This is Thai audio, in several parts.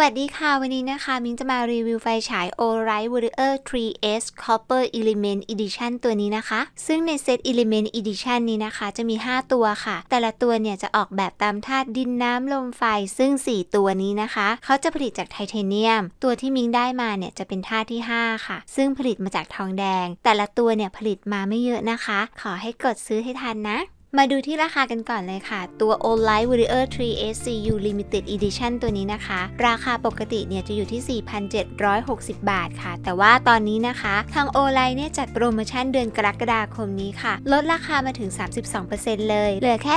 วัสดีค่ะ วันนี้นะคะ มิ้งจะมารีวิวไฟฉาย Olight Warrior 3S Copper Element Edition ตัวนี้นะคะ ซึ่งในเซต Element Edition นี้นะคะ จะมี 5 ตัวค่ะ แต่ละตัวเนี่ยจะออกแบบตามธาตุดินน้ำลมไฟ ซึ่ง 4 ตัวนี้นะคะ เขาจะผลิตจากไทเทเนียม ตัวที่มิ้งได้มาเนี่ยจะเป็นธาตุที่ 5 ค่ะ ซึ่งผลิตมาจากทองแดง แต่ละตัวเนี่ยผลิตมาไม่เยอะนะคะ ขอให้กดซื้อให้ทันนะ มาดูที่ราคากันก่อนเลยค่ะ ตัว Olight Warrior 3 SCU Limited Edition ตัวนี้นะคะ ราคาปกติเนี่ยจะอยู่ที่ 4,760 บาทค่ะ แต่ว่าตอนนี้นะคะ ทาง Olight เนี่ยจัดโปรโมชั่นเดือนกรกฎาคมนี้ค่ะ ลดราคามาถึง 32%เลย เหลือแค่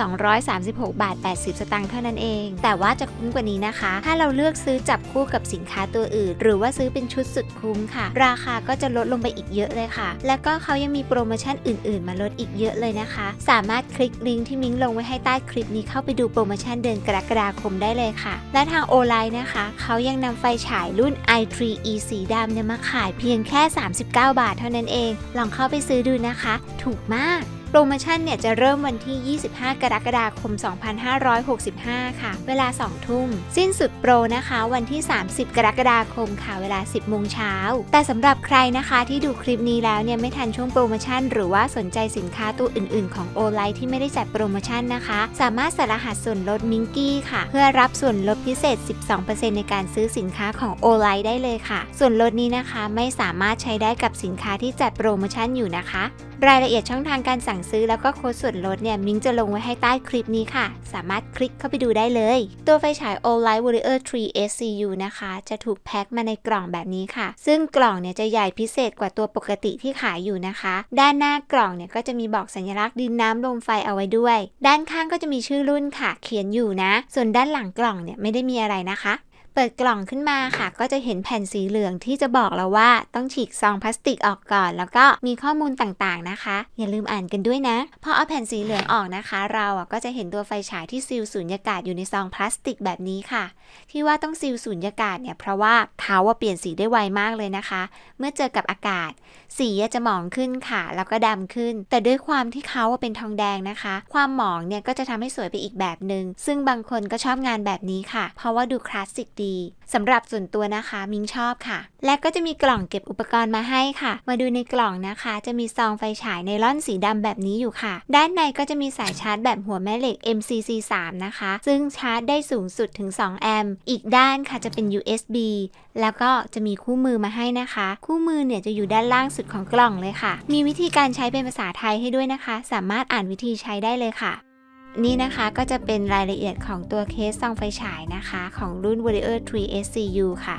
3,236 บาท 80 สตางค์เท่านั้นเอง แต่ว่าจะคุ้มกว่านี้นะคะ ถ้าเราเลือกซื้อจับคู่กับสินค้าตัวอื่น หรือว่าซื้อเป็นชุดสุดคุ้มค่ะ ราคาก็จะลดลงไปอีกเยอะเลยค่ะ และก็เขายังมีโปรโมชั่นอื่น ๆ มาลดอีกเยอะเลยนะคะสามารถคลิกลิงก์ที่มิ้งลงไว้ให้ใต้คลิปนี้เข้าไปดูโปรโมชั่นเดือนกรกฎาคมได้เลยค่ะ และทางโอไลน์นะคะ เขายังนำไฟฉายรุ่น i3e สีดำเนี่ยมาขายเพียงแค่ 39 บาทเท่านั้นเอง ลองเข้าไปซื้อดูนะคะ ถูกมาก โปรโมชั่นเนี่ยจะเริ่มวันที่ 25 กรกฎาคม 2565 ค่ะ เวลา 2 ทุ่ม สิ้นสุดโปรนะคะ วันที่ 30 กรกฎาคมค่ะ เวลา 10 โมงเช้า แต่สำหรับใครนะคะที่ดูคลิปนี้แล้วเนี่ยไม่ทันช่วงโปรโมชั่น หรือว่าสนใจสินค้าตัวอื่นๆ ของโอไลที่ไม่ได้จัดโปรโมชั่นนะคะ สามารถใส่รหัสส่วนลดมิงกี้ค่ะ เพื่อรับส่วนลดพิเศษ 12%ในการซื้อสินค้าของโอไลได้เลยค่ะ ส่วนลดนี้นะคะไม่สามารถใช้ได้กับสินค้าที่จัดโปรโมชั่นอยู่นะคะ รายละเอียดช่องทางการสั่งซื้อแล้วก็โค้ดส่วนลดเนี่ยมิ้งจะลงไว้ให้ใต้คลิปนี้ค่ะ สามารถคลิกเข้าไปดูได้เลย ตัวไฟฉาย Olight Warrior 3 SCU นะคะ จะถูกแพ็คมาในกล่องแบบนี้ค่ะ ซึ่งกล่องเนี่ยจะใหญ่พิเศษกว่าตัวปกติที่ขายอยู่นะคะ ด้านหน้ากล่องเนี่ยก็จะมีบอกสัญลักษณ์ดินน้ำลมไฟเอาไว้ด้วย ด้านข้างก็จะมีชื่อรุ่นค่ะ เขียนอยู่นะ ส่วนด้านหลังกล่องเนี่ยไม่ได้มีอะไรนะคะ เปิดกล่องขึ้นมาค่ะ ก็จะเห็นแผ่นสีเหลืองที่จะบอกเราว่าต้องฉีกซองพลาสติกออกก่อน แล้วก็มีข้อมูลต่างๆนะคะ อย่าลืมอ่านกันด้วยนะพอเอาแผ่นสีเหลืองออกนะคะ เราอะก็จะเห็นตัวไฟฉายที่ซีลสูญญากาศอยู่ในซองพลาสติกแบบนี้ค่ะ ที่ว่าต้องซีลสูญญากาศเนี่ยเพราะว่าเขาว่าเปลี่ยนสีได้ไวมากเลยนะคะ เมื่อเจอกับอากาศ สีจะหมองขึ้นค่ะ แล้วก็ดำขึ้น แต่ด้วยความที่เขาว่าเป็นทองแดงนะคะ ความหมองเนี่ยก็จะทำให้สวยไปอีกแบบหนึง่งซึ่งบางคนก็ชอบงานแบบนี้ค่ะ เพราะว่าดูคลาสสิกดีสำหรับส่วนตัวนะคะมิงชอบค่ะ และก็จะมีกล่องเก็บอุปกรณ์มาให้ค่ะ มาดูในกล่องนะคะ จะมีซองไฟฉายไนล่อนสีดำแบบนี้อยู่ค่ะ ด้านในก็จะมีสายชาร์จแบบหัวแม่เหล็ก MCC3 นะคะ ซึ่งชาร์จได้สูงสุดถึง 2 แอมป์อีกด้านค่ะจะเป็น USB แล้วก็จะมีคู่มือมาให้นะคะ คู่มือเนี่ยจะอยู่ด้านล่างสุดของกล่องเลยค่ะ มีวิธีการใช้เป็นภาษาไทยให้ด้วยนะคะ สามารถอ่านวิธีใช้ได้เลยค่ะ นี่นะคะก็จะเป็นรายละเอียดของตัวเคสซองไฟฉายนะคะ ของรุ่น Warrior 3 SCU ค่ะ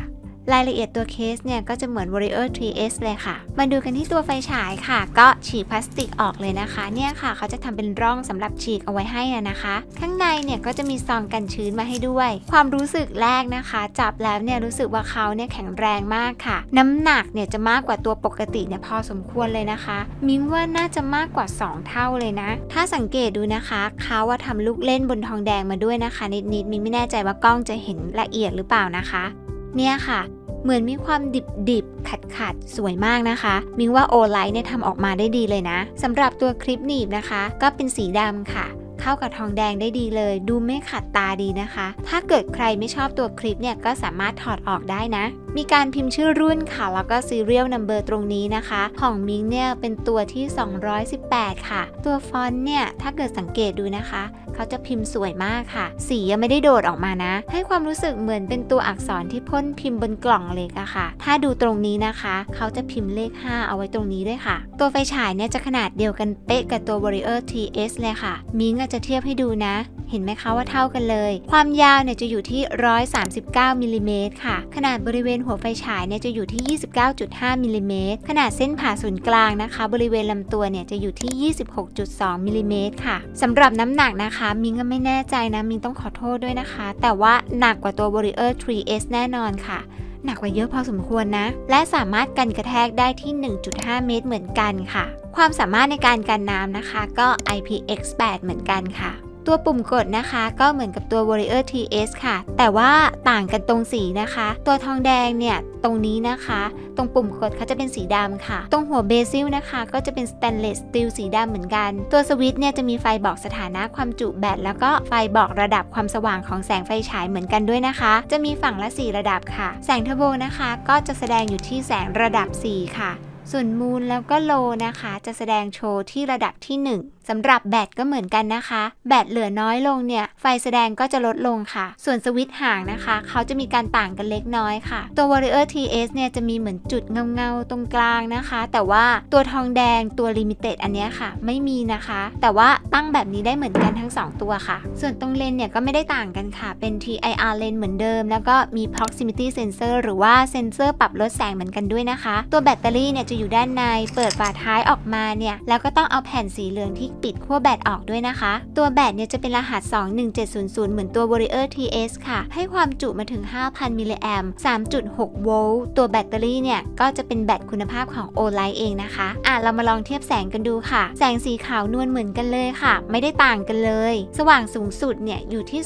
รายละเอียดตัวเคสเนี่ยก็จะเหมือน Warrior 3S เลยค่ะ มาดูกันที่ตัวไฟฉายค่ะ ก็ฉีกพลาสติกออกเลยนะคะ เนี่ยค่ะเขาจะทำเป็นร่องสำหรับฉีกเอาไว้ให้อะนะคะ ข้างในเนี่ยก็จะมีซองกันชื้นมาให้ด้วย ความรู้สึกแรกนะคะ จับแล้วเนี่ยรู้สึกว่าเขาเนี่ยแข็งแรงมากค่ะ น้ำหนักเนี่ยจะมากกว่าตัวปกติเนี่ยพอสมควรเลยนะคะ มิ้งว่าน่าจะมากกว่า 2 เท่าเลยนะ ถ้าสังเกตดูนะคะเขาว่าทำลูกเล่นบนทองแดงมาด้วยนะคะ นิดๆมิ้งไม่แน่ใจว่ากล้องจะเห็นละเอียดหรือเปล่านะคะ เนี่ยค่ะ เหมือนมีความดิบดิบขัดขัดๆสวยมากนะคะ มิงว่าโอไลท์เนี่ยทำออกมาได้ดีเลยนะสำหรับตัวคลิปหนีบนะคะ ก็เป็นสีดำค่ะ เข้ากับทองแดงได้ดีเลย ดูไม่ขัดตาดีนะคะ ถ้าเกิดใครไม่ชอบตัวคลิปเนี่ยก็สามารถถอดออกได้นะ มีการพิมพ์ชื่อรุ่นค่ะ แล้วก็ serial number ตรงนี้นะคะ ของมิงเนี่ยเป็นตัวที่ 218 ค่ะ ตัวฟอนต์เนี่ยถ้าเกิดสังเกตดูนะคะ เขาจะพิมพ์สวยมากค่ะ สียังไม่ได้โดดออกมานะ ให้ความรู้สึกเหมือนเป็นตัวอักษรที่พ่นพิมพ์บนกล่องเล็กอะค่ะ ถ้าดูตรงนี้นะคะ เขาจะพิมพ์เลข 5 เอาไว้ตรงนี้ด้วยค่ะ ตัวไฟฉายเนี่ยจะขนาดเดียวกันเป๊ะกับตัว Warrior TS เลยค่ะ มิงอาจจะเทียบให้ดูนะ เห็นไหมคะว่าเท่ากันเลย ความยาวเนี่ยจะอยู่ที่ 139มิลลิเมตรค่ะ ขนาดบริเวณหัวไฟฉายเนี่ยจะอยู่ที่ 29.5มิลลิเมตร ขนาดเส้นผ่าศูนย์กลางนะคะ บริเวณลำตัวเนี่ยจะอยู่ที่ 26.2มิลลิเมตรค่ะสำหรับน้ำหนักนะคะ มิงก็ไม่แน่ใจนะ มิงต้องขอโทษด้วยนะคะ แต่ว่าหนักกว่าตัว Warrior 3S แน่นอนค่ะ หนักกว่าเยอะพอสมควรนะ และสามารถกันกระแทกได้ที่ 1.5 เมตรเหมือนกันค่ะ ความสามารถในการกันน้ำนะคะ ก็ IPX8 เหมือนกันค่ะ ตัวปุ่มกดนะคะ ก็เหมือนกับตัว Warrior TS ค่ะ แต่ว่าต่างกันตรงสีนะคะ ตัวทองแดงเนี่ยตรงนี้นะคะ ตรงปุ่มกดเขาจะเป็นสีดำค่ะ ตรงหัวเบซิลนะคะ ก็จะเป็นสแตนเลสสตีลสีดำเหมือนกัน ตัวสวิตช์เนี่ยจะมีไฟบอกสถานะความจุแบตแล้วก็ไฟบอกระดับความสว่างของแสงไฟฉายเหมือนกันด้วยนะคะ จะมีฝั่งละ 4 ระดับค่ะ แสงเทอร์โบนะคะ ก็จะแสดงอยู่ที่แสงระดับ 4 ค่ะ ส่วนมูนแล้วก็โลนะคะ จะแสดงโชว์ที่ระดับที่ 1สำหรับแบตก็เหมือนกันนะคะ แบตเหลือน้อยลงเนี่ย ไฟแสดงก็จะลดลงค่ะ ส่วนสวิตช์ห่างนะคะ เขาจะมีการต่างกันเล็กน้อยค่ะ ตัว Warrior TS เนี่ยจะมีเหมือนจุดเงาๆ ตรงกลางนะคะ แต่ว่าตัวทองแดงตัว Limited อันนี้ค่ะ ไม่มีนะคะ แต่ว่าตั้งแบบนี้ได้เหมือนกันทั้ง 2 ตัวค่ะ ส่วนตรงเลนเนี่ยก็ไม่ได้ต่างกันค่ะ เป็น TIR เลนเหมือนเดิม แล้วก็มี proximity sensor หรือว่าเซนเซอร์ปรับลดแสงเหมือนกันด้วยนะคะ ตัวแบตเตอรี่เนี่ยจะอยู่ด้านใน เปิดฝาท้ายออกมาเนี่ย แล้วก็ต้องเอาแผ่นสีเหลืองที่ปิดขั้วแบตออกด้วยนะคะ ตัวแบตเนี่ยจะเป็นรหัส 21700 เหมือนตัว Warrior TS ค่ะ ให้ความจุมาถึง 5,000 มิลลิแอมป์3.6 โวลต์ ตัวแบตเตอรี่เนี่ย ก็จะเป็นแบตคุณภาพของ O-Lite เองนะคะ อะ เรามาลองเทียบแสงกันดูค่ะ แสงสีขาวนวลเหมือนกันเลยค่ะ ไม่ได้ต่างกันเลย สว่างสูงสุดเนี่ยอยู่ที่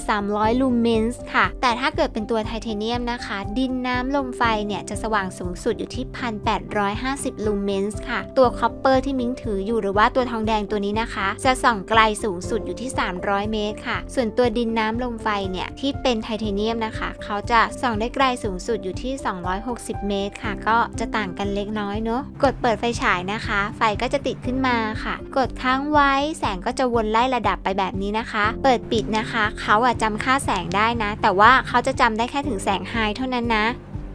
2,300 ลูเมนส์ค่ะ แต่ถ้าเกิดเป็นตัวไทเทเนียมนะคะ ดินน้ำลมไฟเนี่ยจะสว่างสูงสุดอยู่ที่150 ลูเมนส์ค่ะ ตัวคอปเปอร์ที่มิ้งถืออยู่หรือว่าตัวทองแดงตัวนี้นะคะ จะส่องไกลสูงสุดอยู่ที่ 300 เมตรค่ะ ส่วนตัวดินน้ำลมไฟเนี่ย ที่เป็นไทเทเนียมนะคะ เขาจะส่องได้ไกลสูงสุดอยู่ที่ 260 เมตรค่ะ ก็จะต่างกันเล็กน้อยเนาะกดเปิดไฟฉายนะคะ ไฟก็จะติดขึ้นมาค่ะ กดค้างไว้แสงก็จะวนไล่ระดับไปแบบนี้นะคะ เปิดปิดนะคะ เขาอะจำค่าแสงได้นะ แต่ว่าเขาจะจำได้แค่ถึงแสงไฮเท่านั้นนะ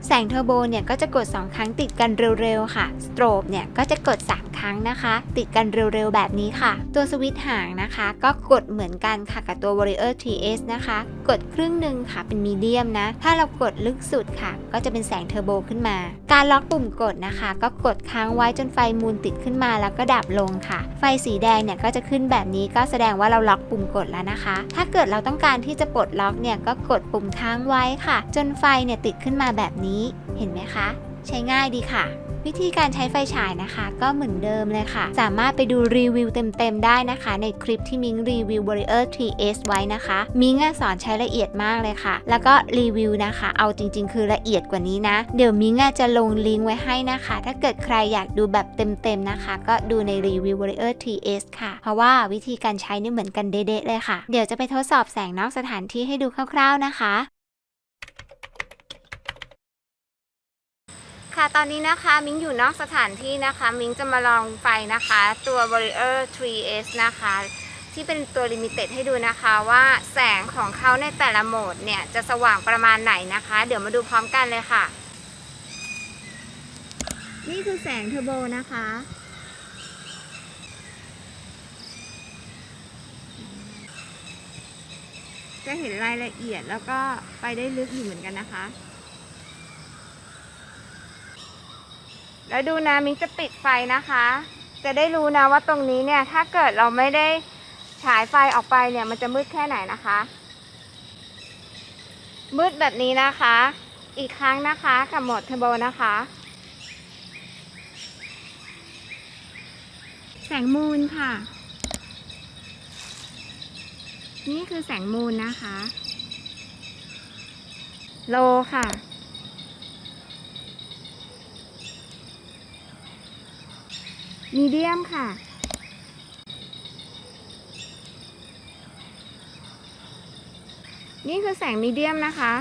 แสงเทอร์โบเนี่ยก็จะกด 2 ครั้งติดกันเร็วๆค่ะ สโตรบเนี่ยก็จะกด 3 ครั้งนะคะ ติดกันเร็วๆ แบบนี้ค่ะ ตัวสวิตช์หางนะคะ ก็กดเหมือนกันค่ะกับตัว Warrior TS นะคะ กดครึ่งหนึ่งค่ะเป็นมีเดียมนะ ถ้าเรากดลึกสุดค่ะ ก็จะเป็นแสงเทอร์โบขึ้นมา การล็อกปุ่มกดนะคะ ก็กดค้างไว้จนไฟมูลติดขึ้นมาแล้วก็ดับลงค่ะ ไฟสีแดงเนี่ยก็จะขึ้นแบบนี้ก็แสดงว่าเราล็อกปุ่มกดแล้วนะคะ ถ้าเกิดเราต้องการที่จะปลดล็อกเนี่ยก็กดปุ่มค้างไว้ค่ะ จนไฟเนี่ยติดขึ้นมาแบบนี้ เห็นไหมคะ ใช้ง่ายดีค่ะ วิธีการใช้ไฟฉายนะคะ ก็เหมือนเดิมเลยค่ะ สามารถไปดูรีวิวเต็มๆได้นะคะ ในคลิปที่มิงรีวิว Warrior 3S ไว้นะคะ มิงสอนใช้ละเอียดมากเลยค่ะ แล้วก็รีวิวนะคะ เอาจริง ๆ คือละเอียดกว่านี้นะ เดี๋ยวมิงจะลงลิงก์ไว้ให้นะคะ ถ้าเกิดใครอยากดูแบบเต็มๆนะคะ ก็ดูในรีวิว Warrior 3S ค่ะ เพราะว่าวิธีการใช้นี่เหมือนกันเด๊ะๆเลยค่ะ เดี๋ยวจะไปทดสอบแสงนอกสถานที่ให้ดูคร่าวๆนะคะ ค่ะตอนนี้นะคะมิ้งอยู่นอกสถานที่นะคะ มิ้งจะมาลองไฟนะคะ ตัว Warrior 3S นะคะ ที่เป็นตัว Limited ให้ดูนะคะว่าแสงของเขาในแต่ละโหมดเนี่ย จะสว่างประมาณไหนนะคะ เดี๋ยวมาดูพร้อมกันเลยค่ะ นี่คือแสงเทอร์โบนะคะ จะเห็นรายละเอียดแล้วก็ไปได้ลึกอยู่เหมือนกันนะคะ แล้วดูนะมิ้งจะปิดไฟนะคะ จะได้รู้นะว่าตรงนี้เนี่ย ถ้าเกิดเราไม่ได้ฉายไฟออกไปเนี่ย มันจะมืดแค่ไหนนะคะ มืดแบบนี้นะคะ อีกครั้งนะคะกับโหมดเทอร์โบนะคะ แสงมูนค่ะ นี่คือแสงมูนนะคะ โลค่ะ มีเดียมค่ะ นี่คือแสงมีเดียมนะคะ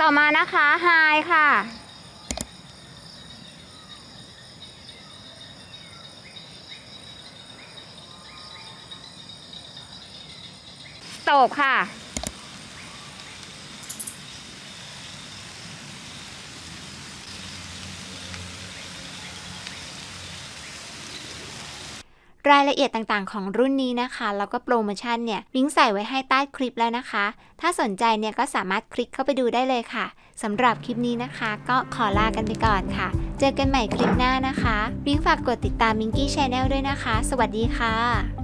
ต่อมานะคะไฮค่ะโตบค่ะ รายละเอียดต่างๆ ของรุ่นนี้นะคะ แล้วก็โปรโมชั่นเนี่ยลิงก์ใส่ไว้ให้ใต้คลิปแล้วนะคะ ถ้าสนใจเนี่ยก็สามารถคลิกเข้าไปดูได้เลยค่ะสำหรับคลิปนี้นะคะ ก็ขอลากันไปก่อนค่ะ เจอกันใหม่คลิปหน้านะคะลิงก์ฝากกดติดตามมิงกี้ชาแนลด้วยนะคะ สวัสดีค่ะ